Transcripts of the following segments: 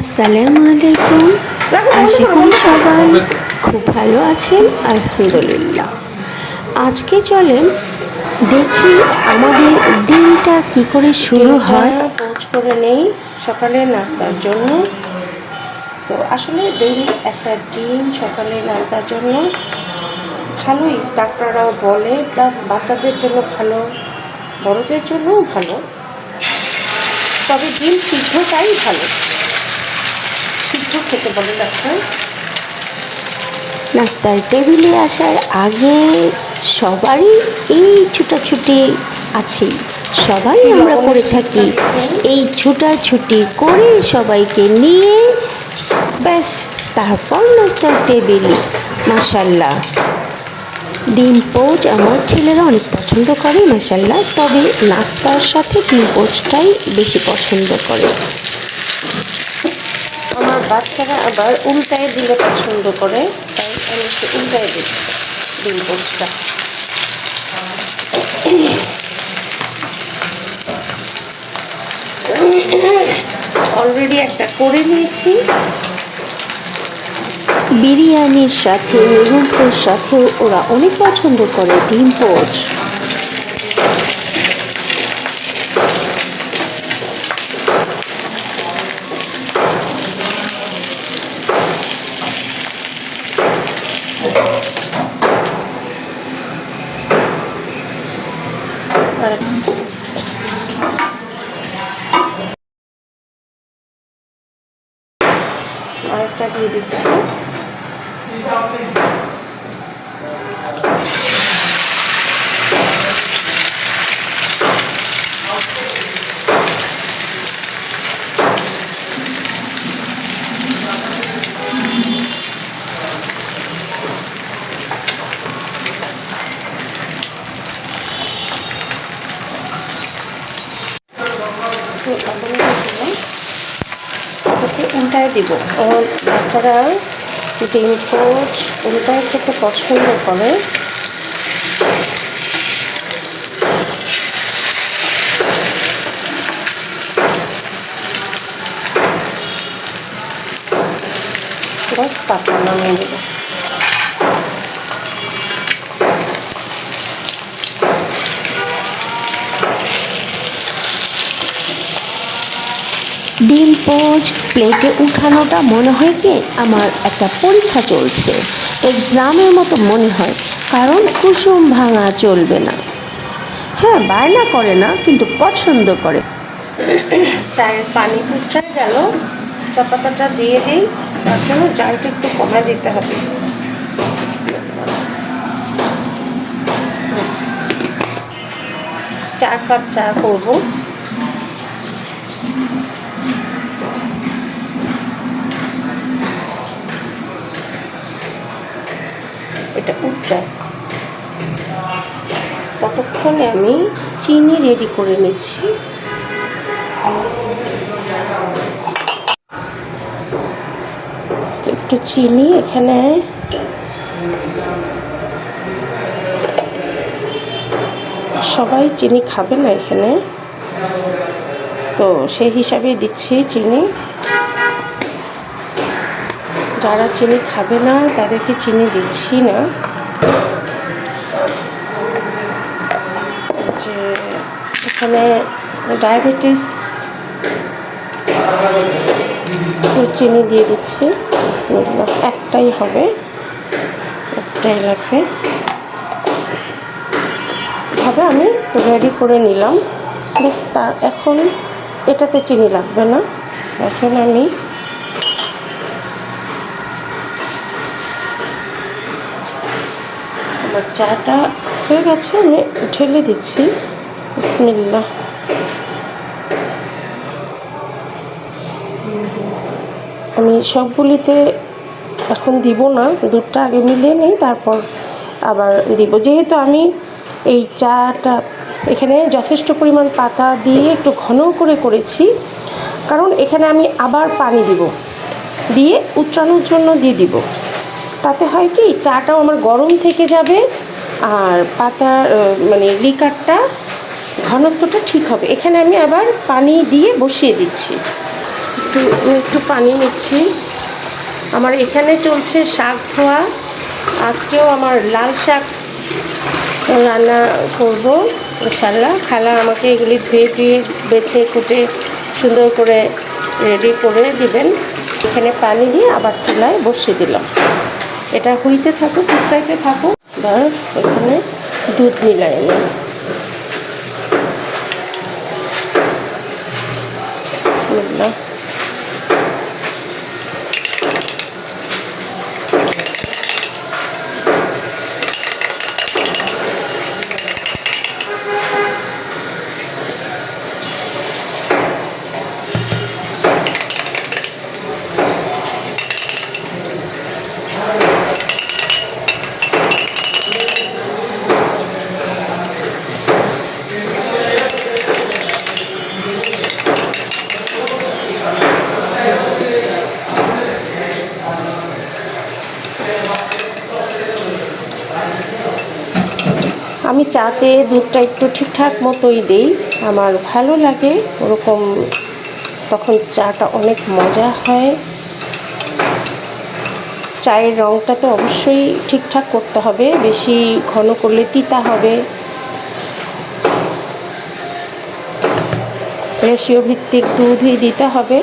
আসসালামু আলাইকুম। আশা করি সবাই খুব ভালো আছেন আলহামদুলিল্লাহ। আজকে চলেন দেখি আমাদের দিনটা কি করে শুরু হয়। পোচ করে নেই সকালে নাস্তার জন্য। তো আসলে ডেইলি একটা ডিম সকালে নাস্তার জন্য। ভালোই ডাক্তাররাও বলে প্লাস বাচ্চাদের জন্য ভালো বড়দের জন্যও ভালো। তবে ডিম সিদ্ধটাই ভালো। খেতে বলে ডাক্তার নাস্তার টেবিলে আসার আগে সবারই এই ছুটাছুটি আছে সবাই আমরা করে থাকি। এই ছুটাছুটি করে সবাইকে নিয়ে ব্যাস তারপর নাস্তার টেবিল। মাসাল্লাহ ডিম পোচ আমার ছেলেরা অনেক পছন্দ করে মাসাল্লাহ তবে নাস্তার সাথে ডিম পোচটাই বেশি পছন্দ করে। বাচ্চারা আবার উল্টায় দিলে পছন্দ করে, তাই আমি একটু উল্টায় দিই ডিম পোচটা অলরেডি একটা করে নিয়েছি। বিরিয়ানির সাথে নুডলসের সাথেও ওরা অনেক পছন্দ করে ডিম পোচ আর আরেকটা দিয়ে দিচ্ছি। উল্টায় দিব। বাচ্চারা ডিম পোচ উল্টায় খেতে পছন্দ করে। বাস তারপর নামিয়ে দেবো। ডিম পোচ প্লেটে উঠানোটা মনে হয় কি? আমার একটা পরীক্ষা চলছে। এক্সামের মতো মনে হয়, কারণ কুসুম ভাঙা চলবে না। হ্যাঁ বায়না করে না, কিন্তু পছন্দ করে। চায়ের পানি ফুটতে গেল। চা পাতাটা দিয়ে দিই, তার জন্য জালটা একটু কমে দিতে হবে। চার কাপ চা করব। এটা ততক্ষণে আমি চিনি রেডি করে নিচ্ছি। একটু চিনি এখানে। সবাই চিনি খাবে না এখানে। তো সেই হিসাবে দিচ্ছি চিনি। যারা চিনি খাবে না, তাদেরকে চিনি দিচ্ছি না। যে এখানে ডায়াবেটিস চিনি দিয়ে দিচ্ছি। একটাই হবে। একটাই লাগবে। ভাবে আমি রেডি করে নিলাম। বেশ তা, এখন এটাতে চিনি লাগবে না। এখন আমি আমার চাটা হয়ে গেছে, আমি ঢেলে দিচ্ছি। বিসমিল্লা আমি সবগুলিতে এখন দিব না, দুধটা আগে মিলিয়ে নিই, তারপর আবার দিব। যেহেতু আমি এই চাটা এখানে যথেষ্ট পরিমাণ পাতা দিয়ে একটু ঘন করে করেছি, কারণ এখানে আমি আবার পানি দিব, দিয়ে উচ্চানোর জন্য দিয়ে দিব। তাতে হয় কি চাটাও আমার গরম থেকে যাবে আর আহ, মানে লিকারটা ঘনত্বটা ঠিক হবে। এখানে আমি আবার পানি দিয়ে বসিয়ে দিচ্ছি। একটু একটু পানি নিচ্ছি। আমার এখানে চলছে শাক ধোয়া। আজকেও আমার লাল শাক রান্না করব ইনশাল্লাহ খালা আমাকে এগুলি ধুয়ে ধুয়ে বেছে কুটে সুন্দর করে রেডি করে দিবেন। এখানে পানি দিয়ে আবার চুলায় বসিয়ে দিলাম। এটা হুইতে থাকুক ফুটরাইতে থাকুক বা এখানে দুধ মিলাই বিসমিল্লাহ। আমি চাতে দুধটা একটু ঠিকঠাক মতোই দিই। আমার ভালো লাগে, ওরকম তখন চাটা অনেক মজা হয়। চায়ের রঙটা তো অবশ্যই ঠিকঠাক করতে হবে, বেশি ঘন করলে তিতা হবে। রেশিও ভিত্তিক দুধই দিতে হবে।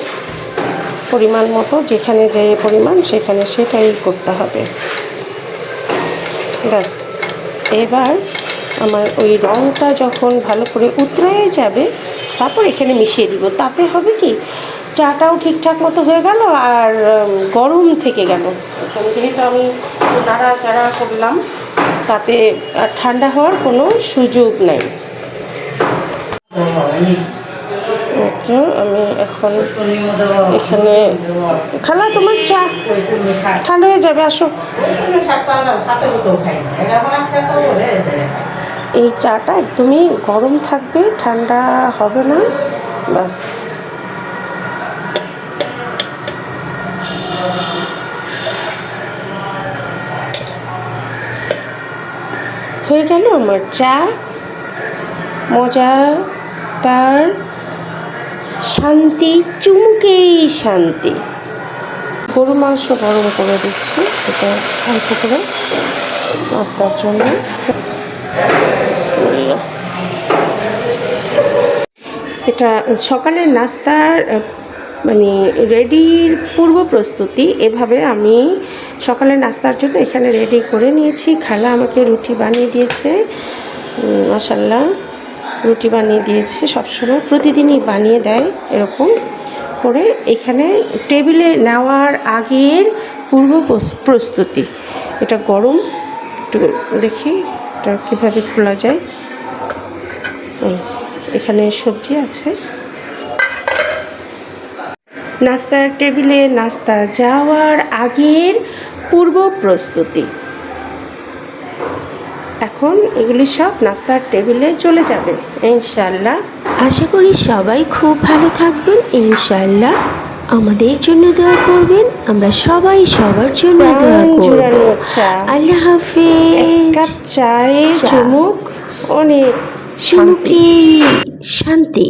পরিমাণ মতো যেখানে যে পরিমাণ, সেখানে সেটাই করতে হবে। ব্যাস, এবার আমার ওই রঙটা যখন ভালো করে উতরে যাবে, তারপর এখানে মিশিয়ে দিব। তাতে হবে কি, চাটাও ঠিকঠাক মতো হয়ে গেল আর গরম থেকে গেল। যেহেতু আমি নাড়াচাড়া করলাম, তাতে ঠান্ডা হওয়ার কোনো সুযোগ নেই। আমি এখন এখানে, খালা, তোমার চা ঠান্ডা হয়ে যাবে, আসো। এই চাটা একদমই গরম থাকবে, ঠান্ডা হবে না বাস হয়ে গেল আমার চা। মজা তার শান্তি, চুমুকেই শান্তি। গরু মাংস গরম করে দিচ্ছি, এটা অল্প করে নাস্তার জন্য। এটা সকালের নাস্তার মানে রেডির পূর্ব প্রস্তুতি। এভাবে আমি সকালের নাস্তার জন্য এখানে রেডি করে নিয়েছি। খালা আমাকে রুটি বানিয়ে দিয়েছে। মাসাল্লাহ রুটি বানিয়ে দিয়েছে। সবসময় প্রতিদিনই বানিয়ে দেয় এরকম করে এখানে টেবিলে নেওয়ার আগের পূর্ব প্রস- প্রস্তুতি। এটা গরম, একটু দেখি। এটা কীভাবে খোলা যায়? এখানে সবজি আছে। নাস্তার টেবিলে নাস্তা যাওয়ার আগের পূর্ব প্রস্তুতি। এখন এগুলি সব নাস্তার টেবিলে চলে যাবে, ইনশাল্লাহ। আশা করি সবাই খুব ভালো থাকবেন, ইনশাল্লাহ। আমাদের জন্য দোয়া করবেন। আমরা সবাই সবার জন্য দোয়া করব। আল্লাহ হাফেজ। চায়ে। চুমুক অনেক চুমুকে শান্তি।